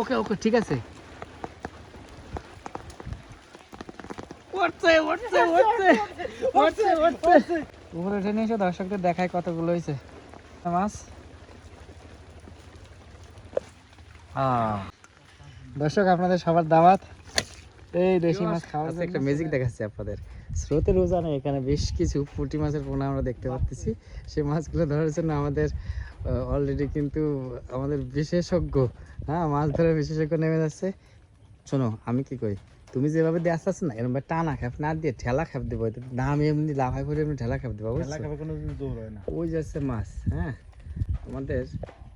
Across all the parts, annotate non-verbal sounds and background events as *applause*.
ওকে ওকে ঠিক আছে। *laughs* উপরে উঠে নিয়ে এসো দর্শকদের দেখায় কতগুলো হয়েছে। মাছ। আহ, দর্শক আপনাদের সবার দাওয়াত। এই দেশি মাছ খাওয়ার একটা ম্যাজিক দেখাচ্ছি আপনাদের। স্রোতের উজানে এখানে বেশ কিছু পুঁটি মাছের পোনা আমরা দেখতে পাচ্ছি সেই মাছগুলো ধরার জন্য আমাদের অলরেডি কিন্তু আমাদের বিশেষজ্ঞ হ্যাঁ মাছ ধরার বিশেষজ্ঞ নেমে যাচ্ছে। শোনো আমি কি কই তুমি যেভাবে দিয়ে আসতে না এরকম টানা খাপ না দিয়ে ঠেলা খাপ দেবো না আমি এমনি লাফাই করে এমনি ঠেলা খাপ দেবো ওই যাচ্ছে মাছ হ্যাঁ? আমাদের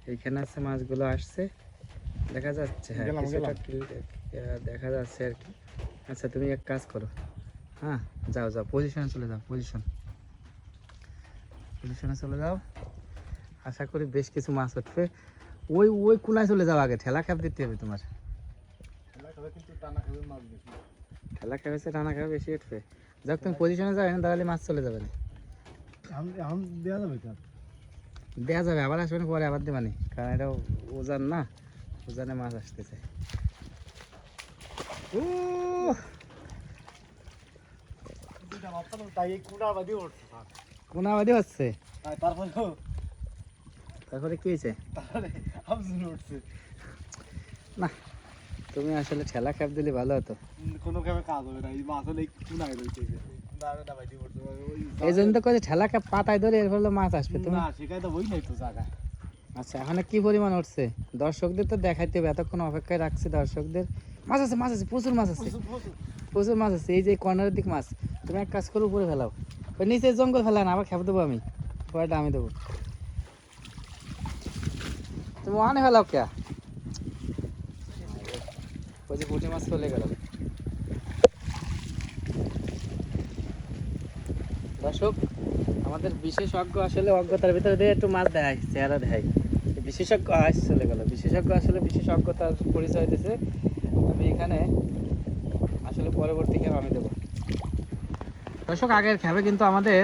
এইখানে আছে মাছগুলো আসছে দেখা যাচ্ছে হ্যাঁ দেখা যাচ্ছে আর কি। আচ্ছা তুমি এক কাজ করো হ্যাঁ যাও যাও পজিশনে চলে যাও পজিশন পজিশনে চলে যাও। আশা করি বেশ কিছু মাছ উঠবে ওই ওই কোনায় চলে যাও আগে ঠেলা খাপ দিতে হবে তোমার। কিন্তু টানা খাবে মাছ বেশি। ঠেলা খাবে টানা খাবে বেশি উঠবে। যাক তুমি পজিশনে যাবে না তাহলে মাছ চলে যাবে। না দেওয়া যাবে দেওয়া যাবে আবার আসবে না পরে আবার দেবানি কারণ এটা ওজান না ওজানে মাছ আসতেছে। উহ, তাই এই বাদি কোনাবাদি হচ্ছে? তারপরে কি হয়েছে? না তুমি আসলে ঠেলা খাপ দিলে ভালো হতো। কোনো কামে কাজ হবে না এই মাছ হলে রয়েছে। না বাদি এই জন্য তো কয়েছে ঠেলা খাপ পাতায় ধরে এর ফলে মাছ আসবে। তুমি না সেখানে তো বই নাই তো জায়গা আচ্ছা এখন কি পরিমাণ উঠছে? দর্শকদের তো দেখাইতে হবে এতক্ষণ অপেক্ষায় রাখছি দর্শকদের। মাছ আছে মাছ আছে প্রচুর মাছ আছে। প্রচুর মাছ আছে এই যে কর্নারের দিক মাছ। তুমি এক কাজ করে উপরে ফেলাও। নিচে জঙ্গল ফেলা না আবার খেপে দেবো আমি। পরেটা আমি দেবো। ওখানে ফেলাও কে? ওই যে মাছ চলে গেল। দর্শক, আমাদের বিশেষজ্ঞ আসলে অজ্ঞতার ভিতরে দিয়ে একটু মাছ দেয় চেহারা দেয় বিশেষজ্ঞ আস চলে গেল। বিশেষজ্ঞ আসলে বিশেষজ্ঞতার পরিচয় দিয়েছে আমি এখানে আসলে পরবর্তী খেপ আমি দেবো। দর্শক, আগের খেপে কিন্তু আমাদের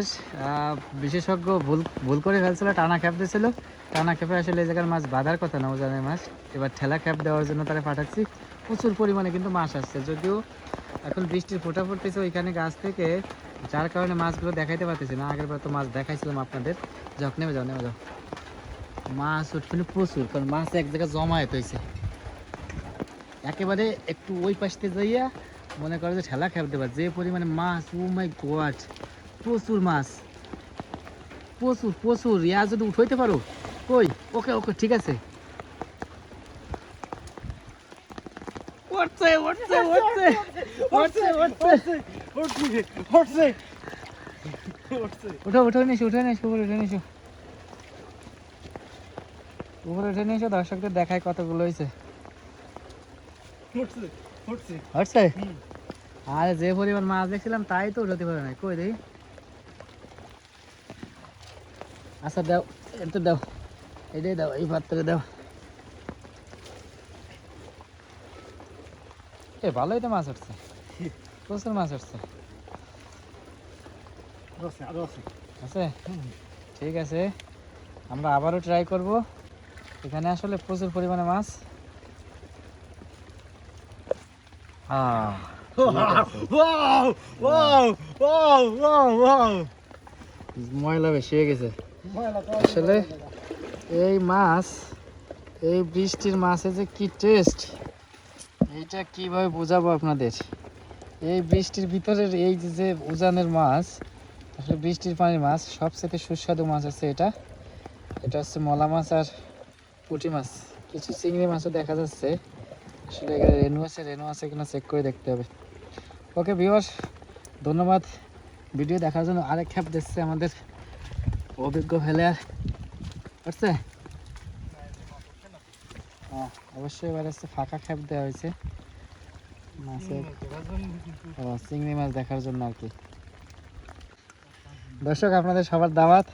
বিশেষজ্ঞ ভুল ভুল করে ফেলছিল, টানা খেপ দিয়েছিল টানা খেপে আসলে এই জায়গার মাছ বাঁধার কথা না ওজানের মাছ। এবার ঠেলা খেপ দেওয়ার জন্য তারা পাঠাচ্ছি। প্রচুর পরিমাণে কিন্তু মাছ আসছে। যদিও এখন বৃষ্টির ফোটা পড়তেছে ওইখানে গাছ থেকে, যার কারণে মাছগুলো দেখাইতে পারতেছি না। আগের বার তো মাছ দেখাইছিলাম আপনাদের। যাক নেমে যাও নেমে যাও। মাছ উঠবে না প্রচুর, কারণ মাছ এক জায়গায় জমায়েত হয়েছে। একেবারে একটু ওই পাশতে যাইয়া মনে করো যে ঠেলা খেপ দেবা যে পরিমাণে মাছ ও মাই গড প্রচুর মাছ। প্রচুর প্রচুর। ইয়া যদি উঠাইতে পারো কই? ওকে ওকে ঠিক আছে। উঠছে *laughs* উঠছে উঠছে উঠছে উঠছে উঠছে উঠছে উঠছে উঠো উঠে উঠে নিস উপরে উঠে উপরে দর্শকদের দেখায় কতগুলো হয়েছে। হচ্ছে আরে যে পরিমাণ মাছ দেখছিলাম তাই তো উঠাতে পারে না কই দেখি আচ্ছা দাও এটা দাও। এটাই দাও এই পাত্রে দাও। এ ভালোই তো মাছ উঠছে। প্রচুর মাছ উঠছে। আছে আছে। ঠিক আছে। আমরা আবারও ট্রাই করব। এখানে আসলে প্রচুর পরিমাণে মাছ। ময়লা বেশি হয়ে গেছে। আসলে এই মাছ, এই বৃষ্টির মাছে যে কি টেস্ট এইটা কীভাবে বোঝাবো আপনাদের? এই বৃষ্টির ভিতরের এই যে উজানের মাছ, আসলে বৃষ্টির পানির মাছ সবচেয়ে সুস্বাদু মাছ আছে এটা। এটা হচ্ছে মলা মাছ আর পুঁটি মাছ। কিছু চিংড়ি মাছও দেখা যাচ্ছে। আসলে এখানে রেনু আছে রেনু আছে কিনা চেক করে দেখতে হবে। ওকে ভিউয়ার্স ধন্যবাদ। ভিডিও দেখার জন্য আরেক খ্যাপ দিচ্ছে আমাদের অভিজ্ঞ ফেলার করছে হ্যাঁ, অবশ্যই এবার হচ্ছে ফাঁকা খ্যাপ দেওয়া হয়েছে। মাছের চিংড়ি মাছ দেখার জন্য আর কি। দর্শক আপনাদের সবার দাওয়াত।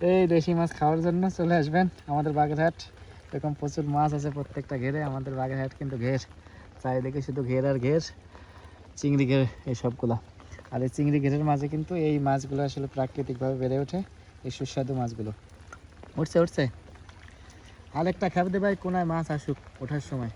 এই দেশি মাছ খাওয়ার জন্য চলে আসবেন আমাদের বাগেরহাট। এরকম প্রচুর মাছ আছে প্রত্যেকটা ঘেরে আমাদের বাগেরহাট কিন্তু ঘের। চারিদিকে শুধু ঘের আর ঘের চিংড়ি ঘের এই সবগুলা। আর এই চিংড়ি ঘেরের মাঝে কিন্তু এই মাছগুলো আসলে প্রাকৃতিকভাবে বেড়ে ওঠে এই সুস্বাদু মাছগুলো। উঠছে উঠছে। আরেকটা খেপ দে ভাই কোনায় মাছ আসুক ওঠার সময়।